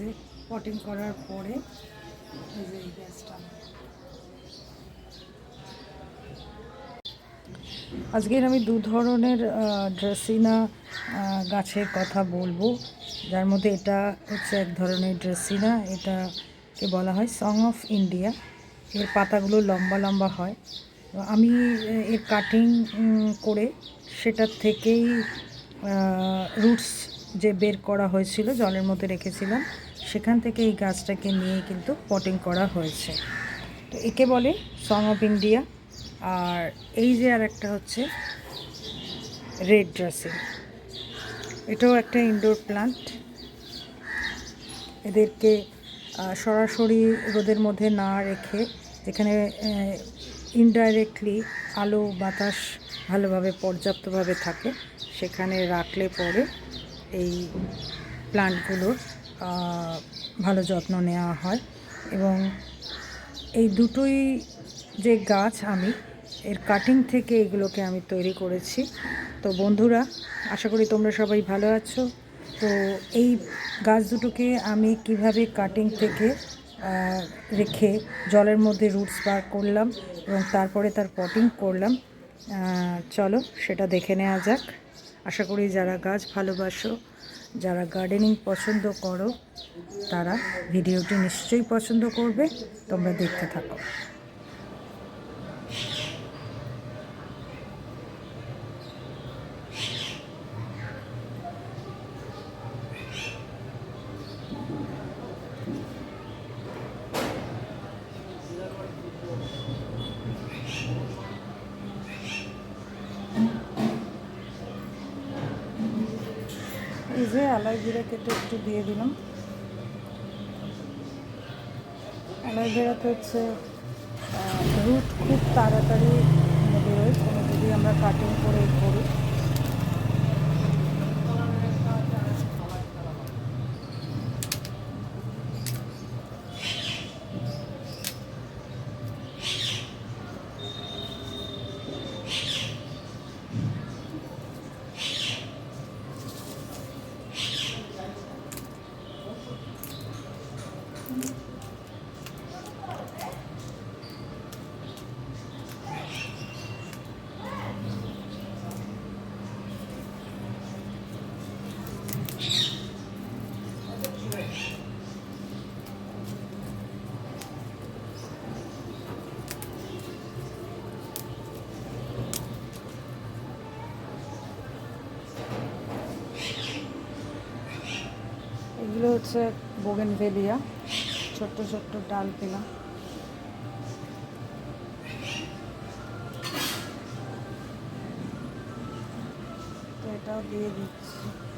যে পটিং করার পরে এই গ্যাসটা। আজকের আমি দু ধরনের ড্রেসিনা গাছের কথা বলব। যার মধ্যে এটা হচ্ছে এক ধরনের ড্রেসিনা, এটাকে বলা হয় সং অফ ইন্ডিয়া এর পাতাগুলো লম্বা লম্বা হয়। আমি, এর কাটিং করে সেটার থেকেই রুটস যে বের করা হয়েছিল, জলের মধ্যে রেখেছিলাম, সেখান থেকে এই গাছটাকে নিয়ে কিন্তু পটিং করা হয়েছে। তো একে বলে সং অফ ইন্ডিয়া আর এই যে আর একটা হচ্ছে রেড ড্রেসিং এটাও একটা ইনডোর প্লান্ট এদেরকে সরাসরি রোদের মধ্যে না রেখে যেখানে ইনডাইরেক্টলি আলো বাতাস ভালোভাবে, পর্যাপ্তভাবে থাকে, সেখানে রাখলে পরে এই প্লান্টগুলোর ভালো যত্ন নেওয়া হয় এবং এই দুটোই যে গাছ আমি, এর কাটিং থেকে এগুলোকে আমি তৈরি করেছি। তো বন্ধুরা, আশা করি তোমরা সবাই ভালো আছো। তো এই গাছ দুটোকে আমি কীভাবে কাটিং থেকে রেখে জলের মধ্যে রুটস বার করলাম এবং তারপরে তার পটিং করলাম চলো সেটা দেখে নেওয়া যাক। আশা করি যারা গাছ ভালোবাসো, যারা গার্ডেনিং পছন্দ করো, তারা ভিডিওটি নিশ্চয়ই পছন্দ করবে। তোমরা দেখতে থাকো। এই যে অ্যালোভেরা কেটে একটু দিয়ে দিলাম। অ্যালোভেরাতে হচ্ছে রুট খুব তাড়াতাড়ি বেরোয় কোনো যদি আমরা কাটিং করে করি হচ্ছে বোগেনভেলিয়া। ছোট্ট ছোট্ট ডাল পেলাম। তো এটাও দিয়ে দিচ্ছি।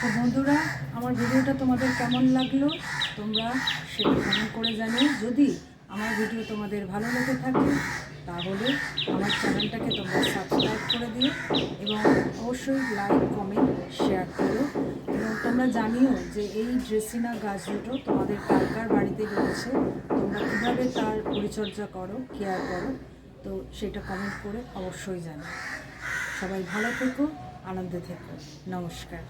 বন্ধুরা, আমার ভিডিওটা তোমাদের কেমন লাগল? তোমরা সেটা কমেন্ট করে জানিও। যদি আমার ভিডিও তোমাদের ভালো লেগে থাকে, তাহলে আমার চ্যানেলটাকে তোমরা সাবস্ক্রাইব করে দিও এবং অবশ্যই লাইক কমেন্ট শেয়ার করো। এবং তোমরা জানিও যে এই ড্রেসিনা গাছ দুটো তোমাদের কার কার বাড়িতে রয়েছে, তোমরা কীভাবে তার পরিচর্যা করো কেয়ার করো, তো সেটা কমেন্ট করে অবশ্যই জানাও। সবাই ভালো থেকো, আনন্দে থেকো। নমস্কার।